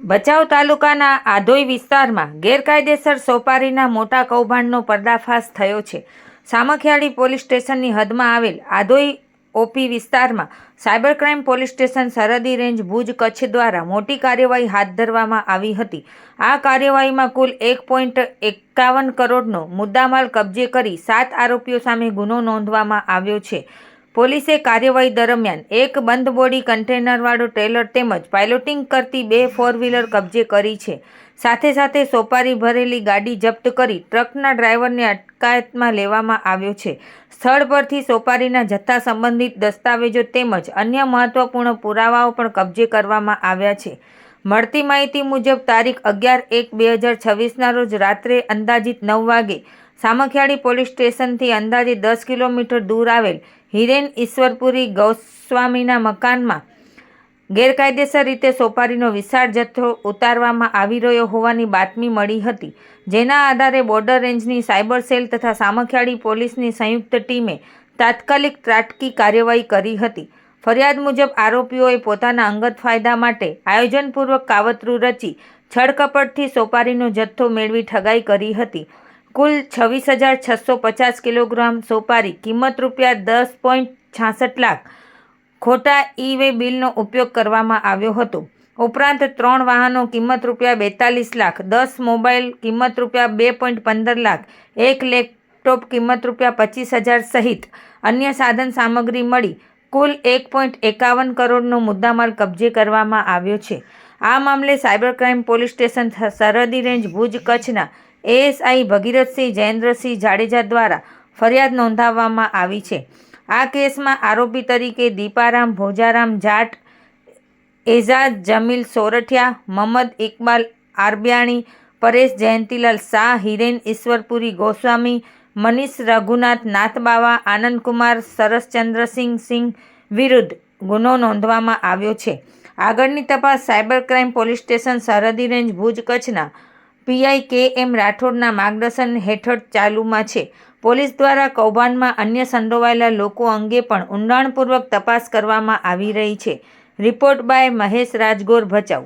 ભચાઉ તાલુકાના આધોઈ વિસ્તારમાં ગેરકાયદેસર સોપારીના મોટા કૌભાંડનો પર્દાફાશ થયો છે. સામખિયાળી પોલીસ સ્ટેશનની હદમાં આવેલ આધોઈ ઓપી વિસ્તારમાં સાયબર ક્રાઇમ પોલીસ સ્ટેશન સરહદી રેન્જ ભુજ કચ્છ દ્વારા મોટી કાર્યવાહી હાથ ધરવામાં આવી હતી. આ કાર્યવાહીમાં કુલ એક પોઈન્ટ એકાવન કરોડનો મુદ્દામાલ કબજે કરી સાત આરોપીઓ સામે ગુનો નોંધવામાં આવ્યો છે. પોલીસે કાર્યવાહી દરમિયાન એક બંધ બોડી કન્ટેનરવાળો ટ્રેલર તેમજ પાયલોટિંગ કરતી બે ફોર વ્હીલર કબજે કરી છે. સાથે સાથે સોપારી ભરેલી ગાડી જપ્ત કરી ટ્રકના ડ્રાઈવરને અટકાયતમાં લેવામાં આવ્યો છે. સ્થળ પરથી સોપારીના જથ્થા સંબંધિત દસ્તાવેજો તેમજ અન્ય મહત્વપૂર્ણ પુરાવાઓ પણ કબજે કરવામાં આવ્યા છે. મળતી માહિતી મુજબ, તારીખ અગિયાર એક બે હજાર છવ્વીસના રોજ રાત્રે અંદાજિત નવ વાગે સામખિયાળી પોલીસ સ્ટેશનથી અંદાજે દસ કિલોમીટર દૂર આવેલ હિરેન ઈશ્વરપુરી ગૌસ્વામીના મકાનમાં ગેરકાયદેસર રીતે સોપારીનો વિશાળ જથ્થો ઉતારવામાં આવી રહ્યો હોવાની બાતમી મળી હતી, જેના આધારે બોર્ડર રેન્જની સાયબર સેલ તથા સામખિયાળી પોલીસની સંયુક્ત ટીમે તાત્કાલિક ત્રાટકી કાર્યવાહી કરી હતી. ફરિયાદ મુજબ આરોપીઓએ પોતાના અંગત ફાયદા માટે આયોજનપૂર્વક કાવતરું રચી, છળકપટથી સોપારીનો જથ્થો મેળવી ઠગાઈ કરી હતી. કુલ છવ્વીસ હજાર છસો પચાસ કિલોગ્રામ સોપારી, કિંમત રૂપિયા દસ પોઈન્ટ છાસઠ લાખ. ખોટા ઈ વે બિલનો ઉપયોગ કરવામાં આવ્યો હતો. ઉપરાંત ત્રણ વાહનો કિંમત રૂપિયા બેતાલીસ લાખ, દસ મોબાઈલ કિંમત રૂપિયા બે પોઈન્ટ પંદર લાખ, એક લેપટોપ કિંમત રૂપિયા પચીસ હજાર સહિત અન્ય સાધન સામગ્રી મળી કુલ એક પોઈન્ટ એકાવન કરોડનો મુદ્દામાલ કબજે કરવામાં આવ્યો છે. આ મામલે સાયબર ક્રાઇમ પોલીસ સ્ટેશન સરહદી રેન્જ ભુજ કચ્છના એએસઆઈ ભગીરથસિંહ, જયેન્દ્રસિંહ જાડેજા દ્વારા ફરિયાદ નોંધાવવામાં આવી છે. આ કેસમાં આરોપી તરીકે દીપારામ, ભોજારામ, જાટ એઝાદ જમીલ સોરઠિયા, મહમદ ઇકબાલ આરબિયાણી, પરેશ જયંતિલાલ શાહ, હિરેન ઈશ્વરપુરી ગોસ્વામી, મનીષ રઘુનાથ નાથબાવા, આનંદકુમાર સરસચંદ્રસિંહ સિંહ વિરુદ્ધ ગુનો નોંધવામાં આવ્યો છે. આગળની તપાસ સાયબર ક્રાઇમ પોલીસ સ્ટેશન સરહદી રેન્જ ભુજ કચ્છના પીઆઈ કે એમ રાઠોડના માર્ગદર્શન હેઠળ ચાલુમાં છે. પોલીસ દ્વારા કૌભાંડમાં અન્ય સંડોવાયેલા લોકો અંગે પણ ઊંડાણપૂર્વક તપાસ કરવામાં આવી રહી છે. Report by Mahesh Rajgor Bhachau.